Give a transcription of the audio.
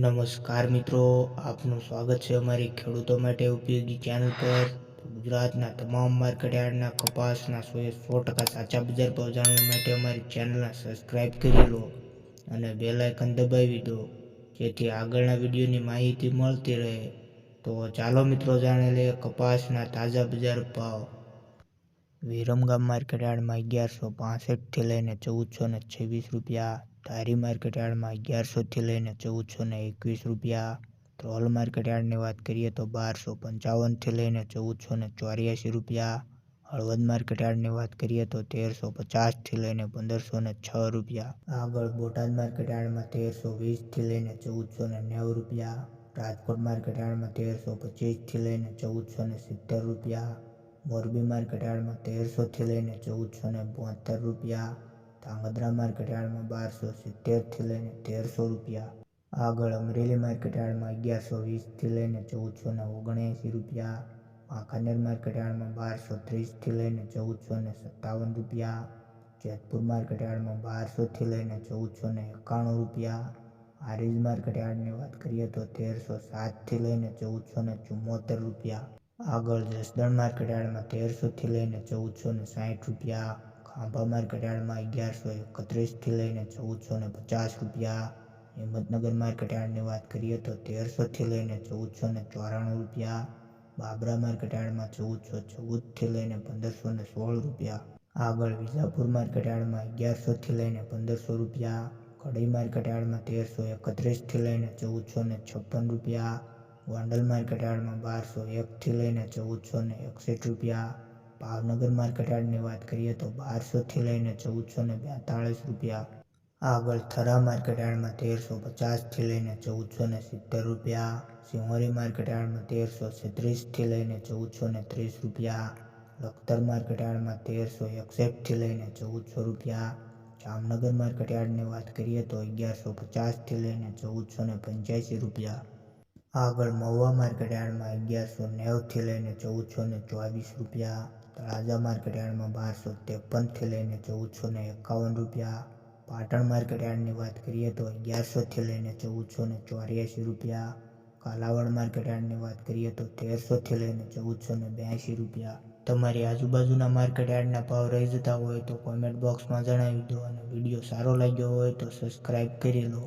નમસ્કાર મિત્રો, આપનું સ્વાગત છે અમારી ખેડૂતો માટે ઉપયોગી ચેનલ પર. ગુજરાતના તમામ માર્કેટયાર્ડના કપાસના સો સો ટકા સાચા બજાર ભાવ જાણવા માટે અમારી ચેનલને સબસ્ક્રાઈબ કરી લો અને બેલ આઇકન દબાવી દો, જેથી આગળના વિડીયોની માહિતી મળતી રહે. તો ચાલો મિત્રો, જાણી લઈએ કપાસના તાજા બજાર ભાવ. વિરમગામ માર્કેટયાર્ડમાં અગિયારસો પાસઠથી લઈને ચૌદસો ને છવ્વીસ રૂપિયા ધારી માર્કેટયાર્ડમાં અગિયારસોથી લઈને ચૌદસો ને એકવીસ રૂપિયા. ટ્રોલ માર્કેટ યાર્ડની વાત કરીએ તો બારસો પંચાવનથી લઈને ચૌદસો ને ચોર્યાસી રૂપિયા. હળવદ માર્કેટ યાર્ડની વાત કરીએ તો તેરસો પચાસથી લઈને પંદરસો ને છ રૂપિયા. આગળ બોટાદ માર્કેટ યાર્ડમાં તેરસો વીસથી લઈને ચૌદસો ને નેવું રૂપિયા. રાજકોટ માર્કેટ યાર્ડમાં તેરસો પચીસથી લઈને ચૌદસો ને સિત્તેર રૂપિયા. મોરબી માર્કેટ યાર્ડમાં તેરસોથી લઈને ચૌદસો ને બોતેર રૂપિયા. ધાંગધ્રા માર્કેટયાર્ડમાં બારસો સિત્તેરથી લઈને તેરસો રૂપિયા. આગળ અમરેલી માર્કેટયાર્ડમાં અગિયારસો વીસથી લઈને ચૌદસો ને ઓગણએંસી રૂપિયા. વાંકાનેર માર્કેટયાર્ડમાં બારસો ત્રીસથી લઈને ચૌદસો ને સત્તાવન રૂપિયા. જેતપુર માર્કેટયાર્ડમાં બારસોથી લઈને ચૌદસો ને એકાણું રૂપિયા. હારીજ માર્કેટયાર્ડની વાત કરીએ તો તેરસો સાતથી લઈને ચૌદસો ને ચુમ્મોતેર રૂપિયા. આગળ જસદણ માર્કેટયાર્ડમાં તેરસોથી લઈને ચૌદસો ને સાઠ રૂપિયા. ખાંભા ઘટાડમાં અગિયારસો એકત્રીસથી લઈને ચૌદસો ને પચાસ રૂપિયા. હિંમતનગર માર્કેટયાર્ડની વાત કરીએ તો તેરસોથી લઈને ચૌદસો ને ચોરાણું રૂપિયા. બાબરા માર્કેટયાર્ડમાં ચૌદસો ચૌદથી લઈને પંદરસો ને સોળ રૂપિયા. આગળ વિજાપુર માર્કેટયાર્ડમાં અગિયારસોથી લઈને પંદરસો રૂપિયા. કડી માર્કેટયાર્ડમાં તેરસો એકત્રીસથી લઈને ચૌદસો ને છપ્પન રૂપિયા. ગોંડલ માર્કેટયાર્ડમાં બારસો એકથી લઈને ચૌદસો ને એકસઠ રૂપિયા. ભાવનગર માર્કેટયાર્ડની વાત કરીએ તો બારસોથી લઈને ચૌદસો ને બેતાળીસ રૂપિયા. આગળ થરા માર્કેટયાર્ડમાં તેરસો પચાસથી લઈને ચૌદસો ને સિત્તેર રૂપિયા. સિંહોરી માર્કેટયાર્ડમાં તેરસો છત્રીસથી લઈને ચૌદસો ને ત્રીસ રૂપિયા. લખતર માર્કેટયાર્ડમાં તેરસો એકસઠથી લઈને ચૌદસો રૂપિયા. જામનગર માર્કેટયાર્ડની વાત કરીએ તો અગિયારસો પચાસથી લઈને ચૌદસો ને પંચ્યાસી રૂપિયા. આગળ મહુવા માર્કેટયાર્ડમાં અગિયારસો નેવુંથી લઈને ચૌદસો ને ચોવીસ રૂપિયા. તળાજા માર્કેટયાર્ડમાં બારસો ત્રેપનથી લઈને ચૌદસો ને એકાવન રૂપિયા. પાટણ માર્કેટ યાર્ડની વાત કરીએ તો અગિયારસોથી લઈને ચૌદસો ને ચોર્યાસી રૂપિયા. કાલાવડ માર્કેટયાર્ડની વાત કરીએ તો તેરસોથી લઈને ચૌદસો ને બ્યાસી રૂપિયા. તમારી આજુબાજુના માર્કેટયાર્ડના ભાવ રહી જતા હોય તો કોમેન્ટ બોક્સમાં જણાવી દો અને વીડિયો સારો લાગ્યો હોય તો સબસ્ક્રાઈબ કરી લો.